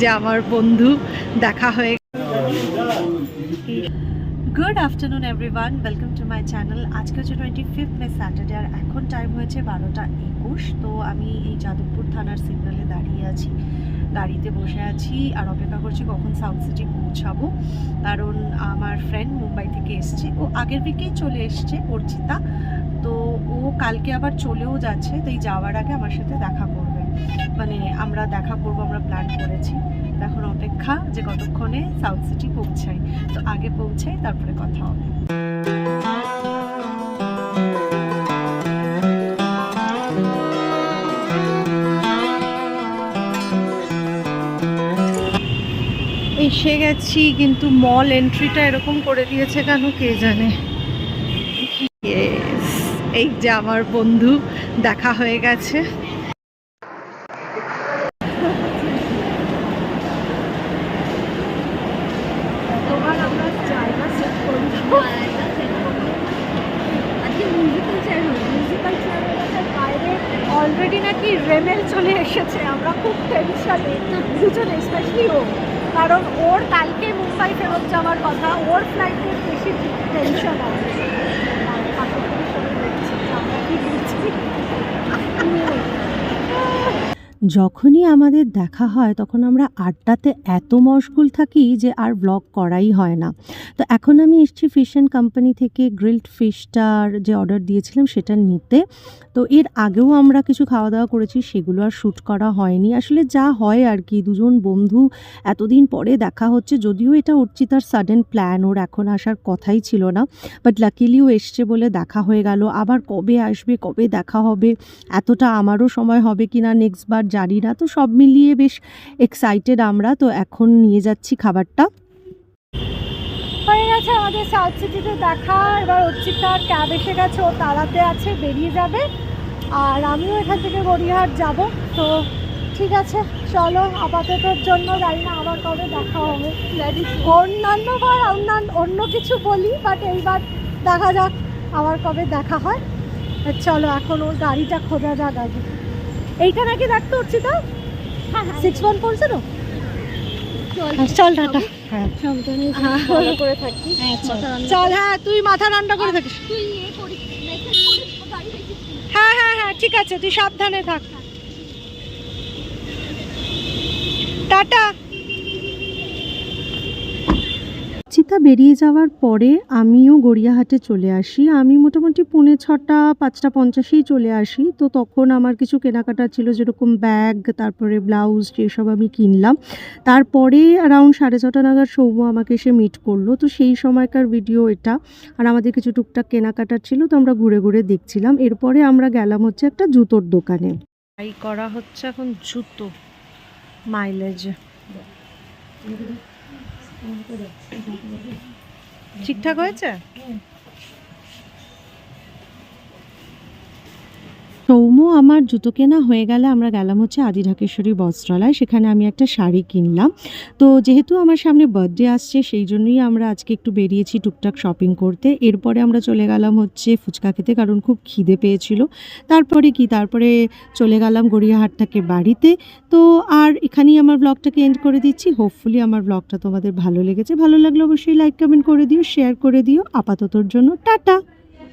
যে আমার বন্ধু দেখা হয়ে good afternoon everyone welcome to my channel আজকে হচ্ছে টোয়েন্টি ফিফথ মে স্যাটারডে আর এখন টাইম হয়েছে বারোটা একুশ। তো আমি এই যাদবপুর থানার সিগনালে দাঁড়িয়ে আছি, গাড়িতে বসে আছি, আর অপেক্ষা করছি কখন সাউথ সিটি পৌঁছাবো। কারণ আমার ফ্রেন্ড মুম্বাই থেকে এসছে। ও আগের উইকেই চলে এসছে, অর্চিতা। তো ও কালকে আবার চলেও যাচ্ছে তো এই যাওয়ার আগে আমার সাথে দেখা করবে। মানে আমরা দেখা করব, আমরা প্ল্যান করেছি। এখন অপেক্ষা যে কতক্ষণে সাউথ সিটি পৌঁছাই তো আগে পৌঁছাই তারপরে কথা হবে। এসে গেছি, কিন্তু মল এন্ট্রিটা এরকম করে দিয়েছে কেন কে জানে? এই যে আমার বন্ধু, দেখা হয়ে গেছে তোমার আমরা জায়গা সেট করব অলরেডি রেমেল চলে এসেছে, আমরা খুব টেনশনে দুজনে স্পেশালি ও। কারণ ওর কালকে মুম্বাই ফেরত যাওয়ার কথা, ওর ফ্লাইটের বেশি টেনশন আছে আর পাশে থেকে সবাই দেখছে যে আমরা কি করছি যখনই আমাদের দেখা হয়, তখন আমরা আড্ডাতে এত মশগুল থাকি যে আর ব্লগ করাই হয় না। তো এখন আমি এসেছি ফিশ অ্যান্ড কোম্পানি থেকে গ্রিলড ফিশটার যে অর্ডার দিয়েছিলাম সেটা নিতে। তো এর আগেও আমরা কিছু খাওয়া দাওয়া করেছি, সেগুলো আর শ্যুট করা হয়নি। আসলে যা হয় আর কি, দুজন বন্ধু এতদিন পরে দেখা হচ্ছে, যদিও এটা অর্চিতার সাডেন প্ল্যান ওর এখন আসার কথাই ছিল না। বাট লাকিলিও এসছে বলে দেখা হয়ে গেল। আবার কবে আসবে, কবে দেখা হবে, এতটা আমারও সময় হবে কি না নেক্সট বার জানি না তো সব মিলিয়ে বেশ এক্সাইটেড আমরা। তো এখন নিয়ে যাচ্ছি খাবারটা। হয়ে গেছে আমাদের সাউথ সিটিতে দেখা। এবার অর্চিতার ক্যাব এসে গেছে, ও তাড়াতে আছে, বেরিয়ে যাবে। আর আমিও এখান থেকে গড়িয়াহাট যাব। তো ঠিক আছে, চলো আপাততর জন্য জানি না আবার কবে দেখা হবে। অন্যান্য বার অন্যান্য অন্য কিছু বলি বাট এইবার দেখা যাক আবার কবে দেখা হয়। চলো, এখন ওর গাড়িটা খোঁজা যাক আগে। এইটা কি রাখতে হচ্ছে তো? সিক্স ওয়ান ফোর জিরো চল। টাটা। হ্যাঁ। করে থাকি। চল। হ্যাঁ তুই মাথা রান্না করে থাকিস। হ্যাঁ হ্যাঁ হ্যাঁ ঠিক আছে তুই সাবধানে থাক। টাটা। চিতা বেরিয়ে যাওয়ার পরে আমিও গড়িয়াহাটে চলে আসি। আমি মোটামুটি পৌনে ছটা, পাঁচটা, পঞ্চাশেই চলে আসি। তো তখন আমার কিছু কেনাকাটা ছিল যেরকম ব্যাগ, তারপরে ব্লাউজ যেসব আমি কিনলাম। তারপরে অ্যারাউন্ড সাড়ে ছটা নাগাদ সৌম্য আমাকে এসে মিট করল। তো সেই সময়কার ভিডিও এটা। আর আমাদের কিছু টুকটাক কেনাকাটার ছিল, তো আমরা ঘুরে ঘুরে দেখছিলাম। এরপরে আমরা গেলাম হচ্ছে একটা জুতোর দোকানে। করা হচ্ছে এখন জুতো মাইলেজ ঠিকঠাক হয়েছে? সৌম্য আমার জুতো কেনা হয়ে গেলে আমরা গেলাম হচ্ছে আদি ঢাকেশ্বরী বস্ত্রালয়। সেখানে আমি একটা শাড়ি কিনলাম। তো যেহেতু আমার সামনে বার্থডে আসছে, সেই জন্যই আমরা আজকে একটু বেরিয়েছি টুকটাক শপিং করতে। এরপরে আমরা চলে গেলাম হচ্ছে ফুচকা খেতে, কারণ খুব খিদে পেয়েছিল। তারপরে কি? তারপরে চলে গেলাম গড়িয়াহাট থেকে বাড়িতে। তো আর এখানেই আমার ব্লগটাকে এন্ড করে দিচ্ছি। হোপফুলি আমার ব্লগটা তোমাদের ভালো লেগেছে। ভালো লাগলে অবশ্যই লাইক কমেন্ট করে দিও শেয়ার করে দিও। আপাততর জন্য টাটা!